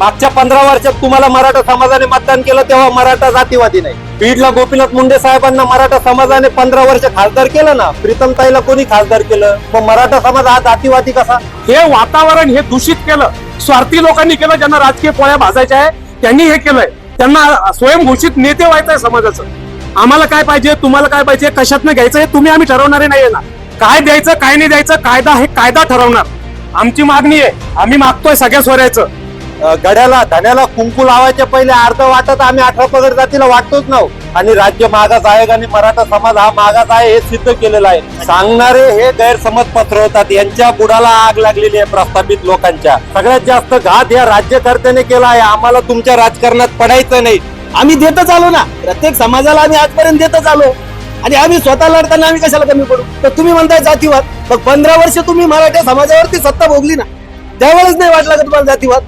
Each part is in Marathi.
मागच्या पंधरा वर्षात तुम्हाला मराठा समाजाने मतदान केलं तेव्हा मराठा जातीवादी नाही. बीडला गोपीनाथ मुंडे साहेबांना मराठा समाजाने पंधरा वर्ष खासदार केलं ना प्रीतमताईला कोणी खासदार केलं? मग मराठा समाज हा जातीवादी कसा? हे वातावरण हे दूषित केलं. स्वार्थी लोकांनी केलं ज्यांना राजकीय पोळ्या भाजायच्या आहे त्यांनी हे केलंय. त्यांना स्वयंघोषित नेते व्हायचंय समाजाचं. आम्हाला काय पाहिजे तुम्हाला काय पाहिजे कशातनं घ्यायचं हे तुम्ही आम्ही ठरवणारे नाहीये ना. काय द्यायचं काय नाही द्यायचं कायदा हे कायदा ठरवणार. आमची मागणी आहे आम्ही मागतोय सगळ्या स्वरायचं गड्याला धन्याला कुंकू लावायच्या पहिले अर्ध वाटत आम्ही अठरा पगड जातीला वाटतोच नाव. आणि राज्य मागास आयोग आणि मराठा समाज हा मागास आहे हे सिद्ध केलेलं आहे. सांगणारे हे गैरसमज पसरवतात. यांच्या बुडाला आग लागलेली आहे प्रस्थापित लोकांच्या. सगळ्यात जास्त घात या राज्यकर्त्याने केला आहे. आम्हाला तुमच्या राजकारणात पडायचं नाही. आम्ही देतच आलो ना. प्रत्येक समाजाला आम्ही आजपर्यंत देतच आलो. आणि आम्ही स्वतः लढताना आम्ही कशाला कमी पडू? तर तुम्ही म्हणताय जातीवाद. मग पंधरा वर्ष तुम्ही मराठा समाजावरती सत्ता भोगली ना. त्यावेळेस नाही वाटला का तुम्हाला जातीवाद?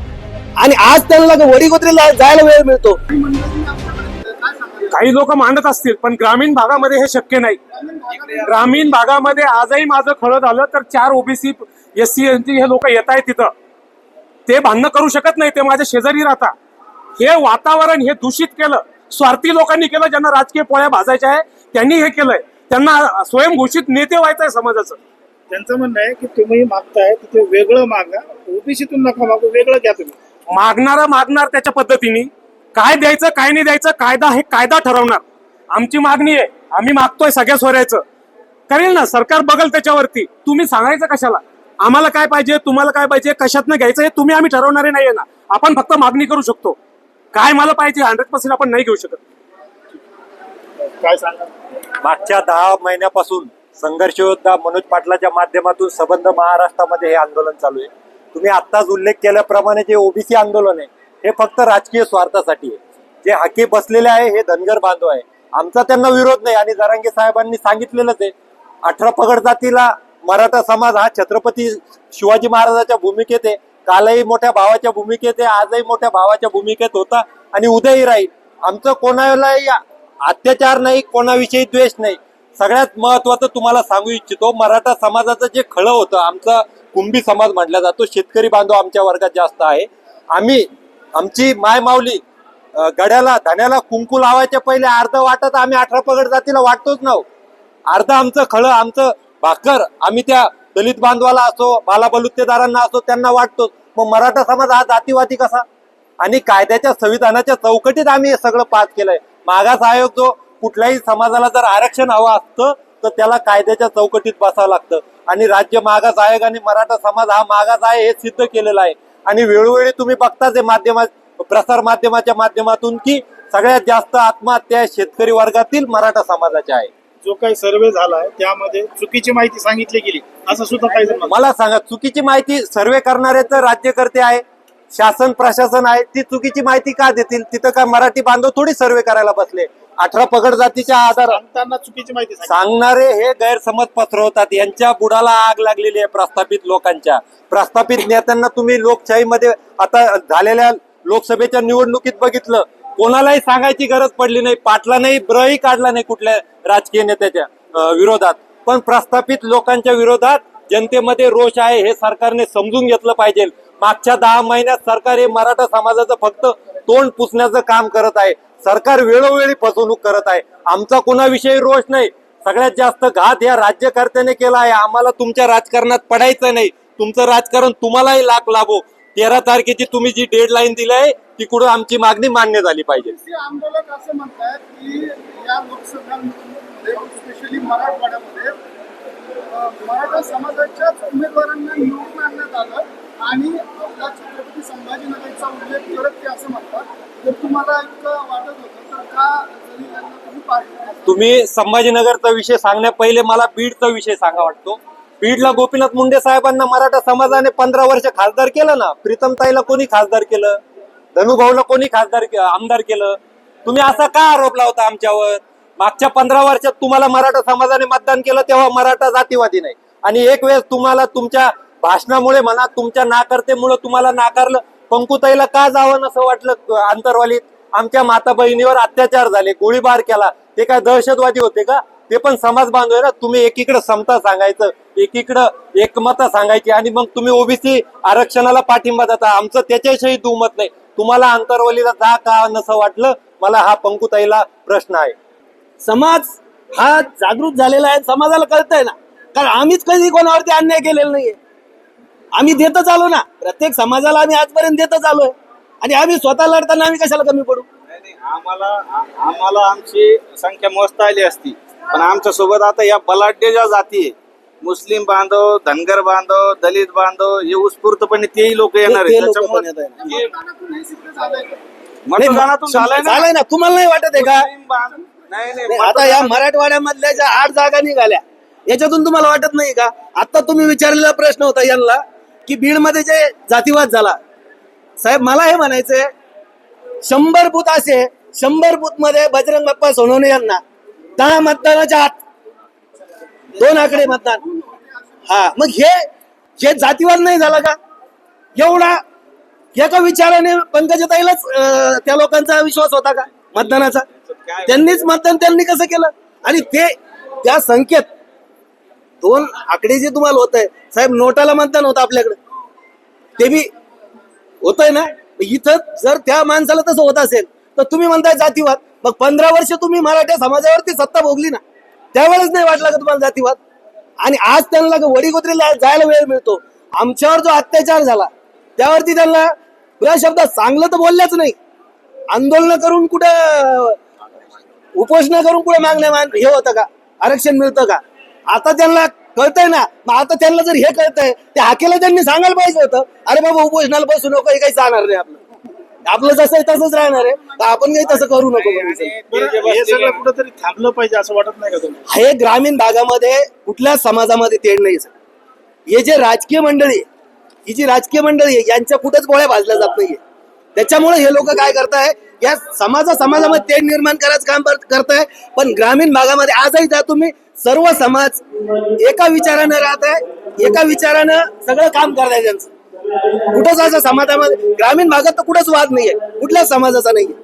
आणि आज त्यांना वडी गोत्रीला जायला वेळ मिळतो. काही लोक मांडत असतील पण ग्रामीण भागामध्ये हे शक्य नाही. ग्रामीण भागामध्ये आजही माझं खळं झालं तर चार ओबीसी एस सी एन हे लोक येत आहेत तिथं. ते भांडणं करू शकत नाही ते माझ्या शेजारी राहतात. हे वातावरण हे दूषित केलं. स्वार्थी लोकांनी केलं ज्यांना राजकीय पोळ्या भाजायच्या आहे त्यांनी हे केलंय. त्यांना स्वयंघोषित नेते व्हायचंय समाजाचं. त्यांचं म्हणणं आहे की तुम्ही मागताय तिथे वेगळं मागा. ओबीसीतून नका मागू वेगळं घ्या तुम्ही. मागणारा मागणार त्याच्या पद्धतीने. काय द्यायचं काय नाही द्यायचं कायदा हे कायदा ठरवणार. आमची मागणी आहे आम्ही मागतोय सगळ्या स्वरायचं करेल ना सरकार बघल त्याच्यावरती. तुम्ही सांगायचं कशाला? आम्हाला काय पाहिजे तुम्हाला काय पाहिजे कशातनं घ्यायचं हे तुम्ही आम्ही ठरवणारे नाहीये ना. आपण फक्त मागणी करू शकतो. काय मला पाहिजे हंड्रेड पर्सेंट आपण नाही घेऊ शकत. काय सांगा मागच्या दहा महिन्यापासून संघर्ष योद्धा मनोज पाटलाच्या माध्यमातून सबंध महाराष्ट्रामध्ये हे आंदोलन चालू आहे. तुम्ही आत्ताच उल्लेख केल्याप्रमाणे जे ओबीसी आंदोलन आहे हे फक्त राजकीय स्वार्थासाठी आहे. जे हाके बसलेले आहे हे धनगर बांधव आहे. आमचा त्यांना विरोध नाही आणि जरांगे साहेबांनी सांगितलेलंच आहे. अठरा पगड जातीला मराठा समाज हा छत्रपती शिवाजी महाराजाच्या भूमिकेत आहे. कालही मोठ्या भावाच्या भूमिकेत आहे आजही मोठ्या भावाच्या भूमिकेत होता आणि उद्याही राहील. आमचं कोणालाही अत्याचार नाही कोणाविषयी द्वेष नाही. सगळ्यात महत्वाचं तुम्हाला सांगू इच्छितो मराठा समाजाचं जे खळं होतं आमचं कुंभी समाज म्हटला जातो. शेतकरी बांधव आमच्या वर्गात जास्त आहे. आम्ही आमची माय माऊली गड्याला धन्याला कुंकू लावायच्या पहिले अर्ध वाटत आम्ही अठरा पगड जातीला वाटतोच ना हो. अर्ध आमचं खळं आमचं भाकर आम्ही त्या दलित बांधवाला असो बालाबलुत्तेदारांना असो त्यांना वाटतोच. मग मराठा समाज हा जातीवादी कसा? आणि कायद्याच्या संविधानाच्या चौकटीत आम्ही हे सगळं पास केलंय. मागास आयोग जो कुठल्याही समाजाला जर आरक्षण हवं असतं तर त्याला कायद्याच्या चौकटीत बसावं लागतं. आणि राज्य मागास आयोग आणि मराठा समाज हा मागास आहे हे सिद्ध केलेलं आहे. आणि वेळोवेळी तुम्ही बघताच हे माध्यमात प्रसार माध्यमाच्या माध्यमातून की सगळ्यात जास्त आत्महत्या शेतकरी वर्गातील मराठा समाजाच्या आहे. जो काही सर्वे झालाय त्यामध्ये चुकीची माहिती सांगितली गेली. असं सुद्धा काही. मला सांगा चुकीची माहिती सर्वे करणारे तर राज्यकर्ते आहे शासन प्रशासन आहे ती चुकीची माहिती का देतील? तिथं काय मराठी बांधव थोडी सर्वे करायला बसले. अठरा पगड जातीच्या आधार सांगताना चुकीची माहिती. सांगणारे हे गैरसमज पसरवतात. यांच्या बुडाला आग लागलेली आहे प्रस्थापित लोकांच्या. प्रस्थापित नेत्यांना तुम्ही लोकशाहीमध्ये आता झालेल्या लोकसभेच्या निवडणुकीत बघितलं. कोणालाही सांगायची गरज पडली नाही. पाटलानेही ब्रही काढला नाही कुठल्या राजकीय नेत्याच्या विरोधात. पण प्रस्थापित लोकांच्या विरोधात जनतेमध्ये रोष आहे हे सरकारने समजून घेतलं पाहिजे. मागच्या दहा महिन्यात सरकार हे मराठा समाजाचं फक्त तोंड पुसण्याचं काम करत आहे. सरकार वेळोवेळी फसवणूक करत आहे. आमचा कोणाविषयी रोष नाही. सगळ्यात जास्त घात या राज्यकर्त्याने केला आहे. आम्हाला तुमच्या राजकारणात पडायचं नाही. तुमचं राजकारण तुम्हालाही लाख लाभो तेरा तारखेची तुम्ही जी डेडलाईन दिली आहे ती कुठं आमची मागणी मान्य झाली पाहिजे. मराठा समाजाच्याच उमेदवारांना निवडून आणण्यात आलं. आणि आपला छत्रपती संभाजीनगरचा उल्लेख करत ते असं म्हणतात जर तुम्हाला एक वाटत होतं तर का जरी त्यांना तुम्ही तुम्ही संभाजीनगरचा विषय सांगण्या पहिले मला बीडचा विषय सांगा वाटतो. बीडला गोपीनाथ मुंडे साहेबांना मराठा समाजाने पंधरा वर्ष खासदार केलं ना? प्रीतमताईला कोणी खासदार केलं? धनुभाऊला कोणी खासदार के- आमदार केलं? तुम्ही असा का आरोप लावता आमच्यावर? मागच्या पंधरा वर्षात तुम्हाला मराठा समाजाने मतदान केलं तेव्हा मराठा जातीवादी नाही. आणि एक वेळेस तुम्हाला तुमच्या भाषणामुळे म्हणा तुमच्या नाकर्तेमुळे तुम्हाला नाकारलं. पंकुताईला का जावं असं वाटलं आंतरवालीत आमच्या माता बहिणीवर अत्याचार झाले गोळीबार केला. ते काय दहशतवादी होते का? ते पण समाज बांधव ना तुम्ही एकीकडे समता सांगायचं एकीकडं एकमता सांगायची आणि मग तुम्ही ओबीसी आरक्षणाला पाठिंबा देता. आमचं त्याच्याविषयी दुमत नाही. तुम्हाला आंतरवलीला जा का नसं वाटलं? मला हा पंकुताईला प्रश्न आहे. समाज हा जागृत झालेला आहे समाजाला कळतंय ना. कारण आम्हीच कधी कोणावरती अन्याय केलेला नाहीये. आम्ही देतच आलो ना. प्रत्येक समाजाला आम्ही आजपर्यंत देतच आलोय. आणि आम्ही स्वतः लढताना आम्ही कशाला कमी पडू? आम्हाला आम्हाला आमची संख्या मोजता आली असती. पण आमच्यासोबत आता या बलाढ्य ज्या जाती मुस्लिम बांधव धनगर बांधव दलित बांधव हे उत्स्फूर्तपणे तेही लोक येणार ते आहेत लोकं पण त्याच्यामुळे येत आहे. मतदानातून झालंय ना झालंय ना. तुम्हाला नाही वाटत आहे का? मुस्लिम बांध- नाही नाही नाही, आता या मराठवाड्यामधल्या ज्या आठ जागा निघाल्या याच्यातून तुम्हाला वाटत नाही का? आता तुम्ही विचारलेला प्रश्न होता यांना की बीडमध्ये जे जातीवाद झाला. साहेब मला हे म्हणायचंय शंभर बूथ असे शंभर बूथमध्ये बजरंग बाप्पा सोनवणे यांना दहा मतदानाच्या आत दोन आकडे मतदान. हा मग हे हे जातीवाद नाही झाला का? एवढा एका विचाराने पंकजताईलाच त्या लोकांचा विश्वास होता का मतदानाचा? त्यांनीच मतदान त्यांनी कसं केलं? आणि ते त्या संख्येत दोन आकडे जे तुम्हाला होत आहे साहेब नोटाला मतदान होतं आपल्याकडे. ते बी होत आहे ना इथं जर त्या माणसाला तसं होत असेल तर तुम्ही म्हणताय जातीवाद. मग पंधरा वर्ष तुम्ही मराठा समाजावरती सत्ता भोगली ना? त्यावेळेस नाही वाटला का तुम्हाला जातीवाद? आणि आज त्यांना वडीगोत्रीला जायला वेळ मिळतो? आमच्यावर जो अत्याचार झाला त्यावरती त्यांना या शब्दात चांगलं तर बोलल्याच नाही. आंदोलन करून कुठं उपोषण करून कुठे मागण्या मान हे होतं का? आरक्षण मिळतं का? आता त्यांना कळतंय ना. मग आता त्यांना जर हे कळतंय ते हाकेला त्यांनी सांगायला पाहिजे होतं. अरे बाबा उपोषणाला बसू नको हे काही जाणार नाही आपलं. आपलं जसं आहे तसंच राहणार आहे. तर आपण काही तसं करू नको हे सगळं कुठंतरी थांबलं पाहिजे असं वाटत नाही का तुम्ही हे ग्रामीण भागामध्ये कुठल्याच समाजामध्ये तेढ नाही sir. हे जे राजकीय मंडळी आहे, ही जी राजकीय मंडळी आहे यांच्या कुठेच गोळ्या भाजल्या जात नाहीये. त्याच्यामुळे हे लोक काय करताय या समाजा समाजामध्ये तेढ निर्माण करायचं काम कर- करताय. पण ग्रामीण भागामध्ये आजही जा तुम्ही सर्व समाज एका विचारानं राहत आहे एका विचारानं सगळं काम करताय त्यांचं. कुठंच असं समाजामध्ये ग्रामीण भागात तर कुठंच वाद नाहीये कुठल्याच समाजाचा नाहीये.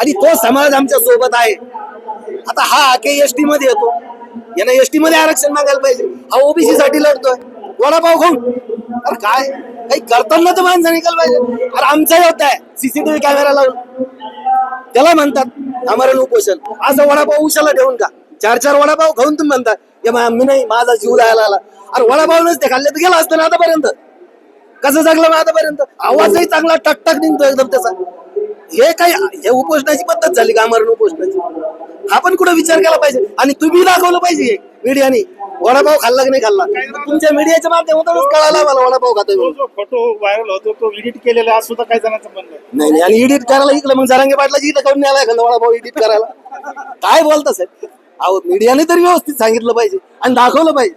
आणि तो समाज आमच्यासोबत आहे. आता हा आके एस टी मध्ये येतो. यानं एस टी मध्ये आरक्षण मागायला पाहिजे. हा ओबीसी साठी लढतोय. वडापाव खाऊन. अरे काय? काही करताना तर माणसं निघाल पाहिजे. अरे आमचा होत आहे. सीसीटीव्ही कॅमेरा लावून. त्याला म्हणतात आमरण उपोषण. असं वडापाव उशाला ठेवून का? चार चार वडापाव खाऊन तुम्ही म्हणता "ये मा- मी नाही माझा जीव जायला आला. अरे वडापाव नसते खाल्ले तर गेला असतं ना आतापर्यंत? कसं जगलं मग आतापर्यंत? आवाजही चांगला टकटक निघतो एकदम त्याचा हे काय हे उपोषणाची पद्धत झाली का आमरण उपोषणाची? हा पण कुठं विचार केला पाहिजे. आणि तुम्ही दाखवलं पाहिजे मीडियाने वडापाव खाल्ला की नाही खाल्ला? तुमच्या मीडियाच्या माध्यमातूनच कळाला मला वडापाव खातोय तो. जो फोटो व्हायरल होतो तो एडिट केलेला असं सुद्धा काही जणांचं म्हणणं आहे. नाही नाही आणि एडिट करायला इकडे मग जरांगे पाटलाची इथं करून न्यायला एखादा वडापाव एडिट करायला? काय बोलता साहेब? अहो मीडियाने तरी व्यवस्थित सांगितलं पाहिजे आणि दाखवलं पाहिजे.